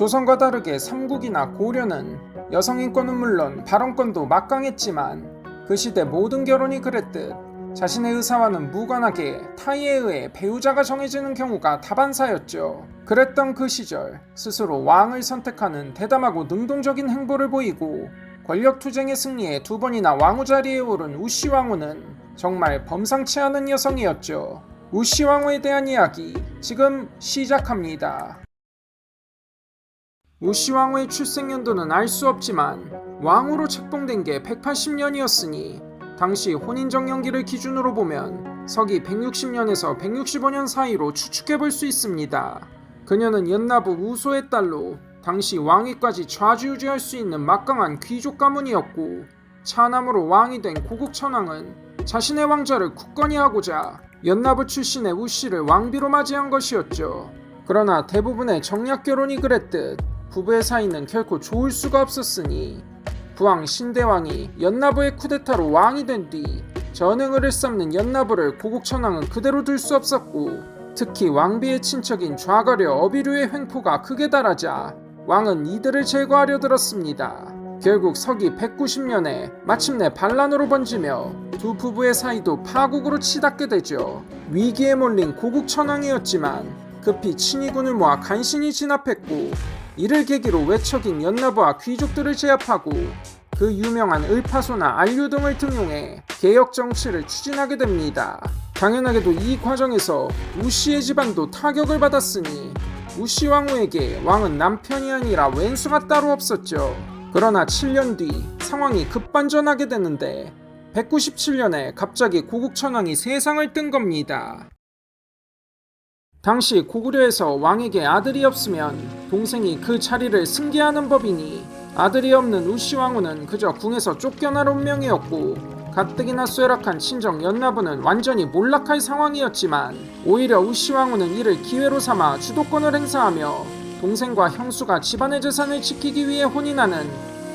조선과 다르게 삼국이나 고려는 여성 인권은 물론 발언권도 막강했지만 그 시대 모든 결혼이 그랬듯 자신의 의사와는 무관하게 타의에 의해 배우자가 정해지는 경우가 다반사였죠. 그랬던 그 시절 스스로 왕을 선택하는 대담하고 능동적인 행보를 보이고 권력 투쟁의 승리에 두 번이나 왕후 자리에 오른 우씨 왕후는 정말 범상치 않은 여성이었죠. 우씨 왕후에 대한 이야기 지금 시작합니다. 우씨 왕후의 출생 연도는 알 수 없지만 왕후로 책봉된 게 180년이었으니 당시 혼인정년기를 기준으로 보면 서기 160년에서 165년 사이로 추측해 볼 수 있습니다. 그녀는 연나부 우소의 딸로 당시 왕위까지 좌지우지할 수 있는 막강한 귀족 가문이었고 차남으로 왕이 된 고국 천왕은 자신의 왕자를 굳건히 하고자 연나부 출신의 우씨를 왕비로 맞이한 것이었죠. 그러나 대부분의 정략 결혼이 그랬듯 부부의 사이는 결코 좋을 수가 없었으니 부왕 신대왕이 연나부의 쿠데타로 왕이 된 뒤 전횡을 일삼는 연나부를 고국천왕은 그대로 둘 수 없었고 특히 왕비의 친척인 좌가려 어비류의 횡포가 크게 달하자 왕은 이들을 제거하려 들었습니다. 결국 서기 190년에 마침내 반란으로 번지며 두 부부의 사이도 파국으로 치닫게 되죠. 위기에 몰린 고국천왕이었지만 급히 친위군을 모아 간신히 진압했고 이를 계기로 외척인 연나부와 귀족들을 제압하고 그 유명한 을파소나 안류 등을 등용해 개혁 정치를 추진하게 됩니다. 당연하게도 이 과정에서 우씨의 집안도 타격을 받았으니 우씨 왕후에게 왕은 남편이 아니라 왼수가 따로 없었죠. 그러나 7년 뒤 상황이 급반전하게 되는데 197년에 갑자기 고국천왕이 세상을 뜬 겁니다. 당시 고구려에서 왕에게 아들이 없으면 동생이 그 자리를 승계하는 법이니 아들이 없는 우씨 왕후는 그저 궁에서 쫓겨날 운명이었고 가뜩이나 쇠락한 친정 연나부는 완전히 몰락할 상황이었지만 오히려 우씨 왕후는 이를 기회로 삼아 주도권을 행사하며 동생과 형수가 집안의 재산을 지키기 위해 혼인하는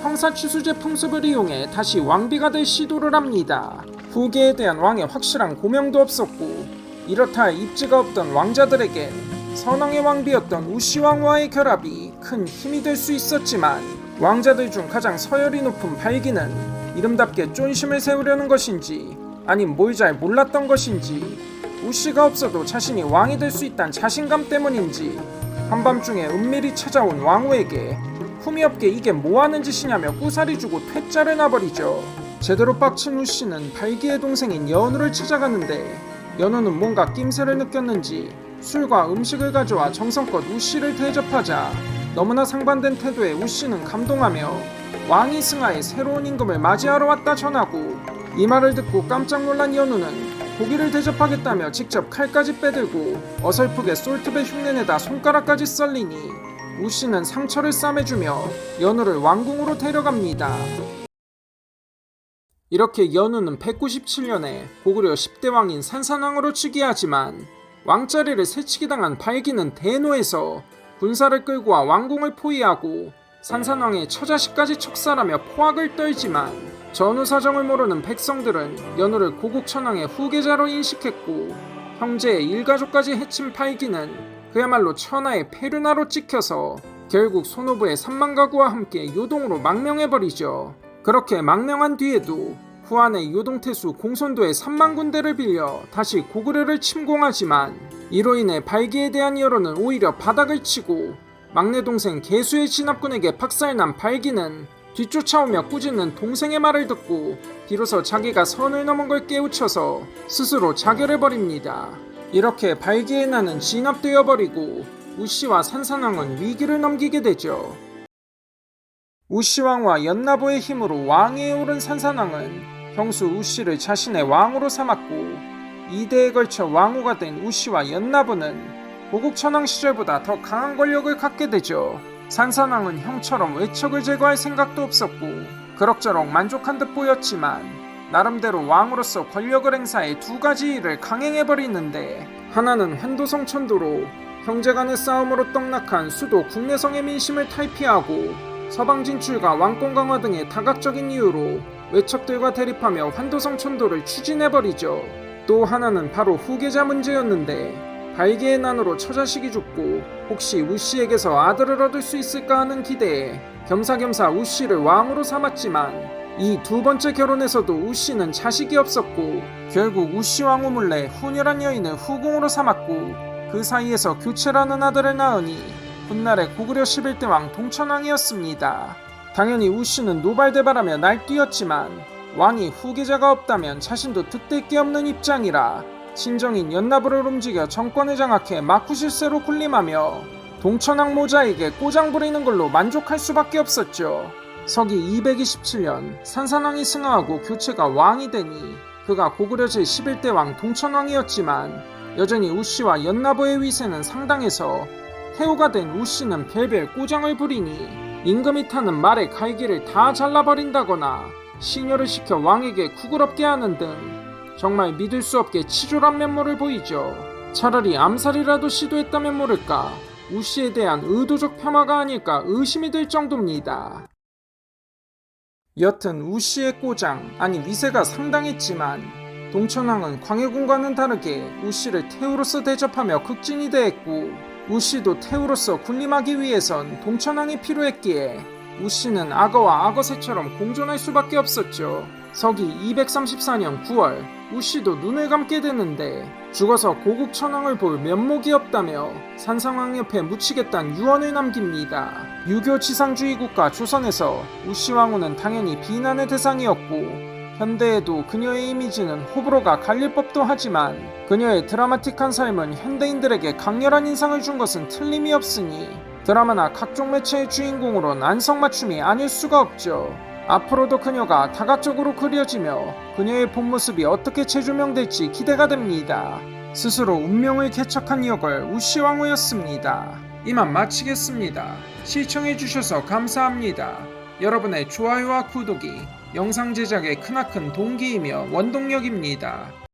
형사 취수제 풍습을 이용해 다시 왕비가 될 시도를 합니다. 후계에 대한 왕의 확실한 고명도 없었고 이렇다 할 입지가 없던 왕자들에겐 선왕의 왕비였던 우씨 왕과의 결합이 큰 힘이 될 수 있었지만 왕자들 중 가장 서열이 높은 발기는 이름답게 쫀심을 세우려는 것인지 아님 뭘 잘 몰랐던 것인지 우씨가 없어도 자신이 왕이 될 수 있다는 자신감 때문인지 한밤중에 은밀히 찾아온 왕후에게 흠이 없게 이게 뭐하는 짓이냐며 꾸사리 주고 퇴짜를 놔버리죠. 제대로 빡친 우씨는 발기의 동생인 연우를 찾아가는데 연우는 뭔가 낌새를 느꼈는지 술과 음식을 가져와 정성껏 우씨를 대접하자 너무나 상반된 태도에 우씨는 감동하며 왕이 승하에 새로운 임금을 맞이하러 왔다 전하고 이 말을 듣고 깜짝 놀란 연우는 고기를 대접하겠다며 직접 칼까지 빼들고 어설프게 솔트배 흉내내다 손가락까지 썰리니 우씨는 상처를 싸매주며 연우를 왕궁으로 데려갑니다. 이렇게 연우는 197년에 고구려 10대 왕인 산산왕으로 즉위하지만 왕자리를 새치기 당한 발기는 대노에서 군사를 끌고 와 왕궁을 포위하고 산산왕의 처자식까지 척살하며 포악을 떨지만 전후 사정을 모르는 백성들은 연우를 고국천왕의 후계자로 인식했고 형제의 일가족까지 해친 발기는 그야말로 천하의 페르나로 찍혀서 결국 손오부의 3만 가구와 함께 요동으로 망명해버리죠. 그렇게 망명한 뒤에도 후한의 요동태수 공손도의 3만 군대를 빌려 다시 고구려를 침공하지만 이로 인해 발기에 대한 여론은 오히려 바닥을 치고 막내 동생 개수의 진압군에게 박살난 발기는 뒤쫓아오며 꾸짖는 동생의 말을 듣고 비로소 자기가 선을 넘은 걸 깨우쳐서 스스로 자결해 버립니다. 이렇게 발기의 나는 진압되어 버리고 우씨와 산산왕은 위기를 넘기게 되죠. 우씨왕과 연나보의 힘으로 왕위에 오른 산산왕은 형수 우씨를 자신의 왕으로 삼았고 2대에 걸쳐 왕후가 된 우씨와 연나보는 고국천왕 시절보다 더 강한 권력을 갖게 되죠. 산산왕은 형처럼 외척을 제거할 생각도 없었고 그럭저럭 만족한 듯 보였지만 나름대로 왕으로서 권력을 행사해 두 가지 일을 강행해버리는데 하나는 환도성 천도로 형제간의 싸움으로 떡락한 수도 국내성의 민심을 탈피하고 서방 진출과 왕권 강화 등의 다각적인 이유로 외척들과 대립하며 환도성 천도를 추진해버리죠. 또 하나는 바로 후계자 문제였는데 발기의 난으로 처자식이 죽고 혹시 우씨에게서 아들을 얻을 수 있을까 하는 기대에 겸사겸사 우씨를 왕으로 삼았지만 이두 번째 결혼에서도 우씨는 자식이 없었고 결국 우씨 왕후 몰래 훈이란 여인을 후궁으로 삼았고 그 사이에서 교체라는 아들을 낳으니 훗날의 고구려 11대 왕 동천왕이었습니다. 당연히 우씨는 노발대발하며 날뛰었지만 왕이 후계자가 없다면 자신도 득될 게 없는 입장이라 친정인 연나부를 움직여 정권을 장악해 마쿠실세로 군림하며 동천왕 모자에게 꼬장 부리는 걸로 만족할 수밖에 없었죠. 서기 227년 산산왕이 승하하고 교체가 왕이 되니 그가 고구려 제11대 왕 동천왕이었지만 여전히 우씨와 연나부의 위세는 상당해서 태우가 된 우씨는 별별 꼬장을 부리니 임금이 타는 말의 갈기를 다 잘라버린다거나 시녀를 시켜 왕에게 구걸없게 하는 등 정말 믿을 수 없게 치졸한 면모를 보이죠. 차라리 암살이라도 시도했다면 모를까 우씨에 대한 의도적 폄하가 아닐까 의심이 들 정도입니다. 여튼 우씨의 꼬장 아니 위세가 상당했지만 동천왕은 광해군과는 다르게 우씨를 태우로서 대접하며 극진히 대했고 우씨도 태우로서 군림하기 위해선 동천왕이 필요했기에 우씨는 악어와 악어새처럼 공존할 수밖에 없었죠. 서기 234년 9월 우씨도 눈을 감게 되는데 죽어서 고국 천왕을 볼 면목이 없다며 산상왕 옆에 묻히겠다는 유언을 남깁니다. 유교 지상주의 국가 조선에서 우씨 왕후는 당연히 비난의 대상이었고 현대에도 그녀의 이미지는 호불호가 갈릴 법도 하지만 그녀의 드라마틱한 삶은 현대인들에게 강렬한 인상을 준 것은 틀림이 없으니 드라마나 각종 매체의 주인공으론 안성맞춤이 아닐 수가 없죠. 앞으로도 그녀가 다각적으로 그려지며 그녀의 본 모습이 어떻게 재조명될지 기대가 됩니다. 스스로 운명을 개척한 역을 우시왕후였습니다. 이만 마치겠습니다. 시청해주셔서 감사합니다. 여러분의 좋아요와 구독이 영상 제작의 크나큰 동기이며 원동력입니다.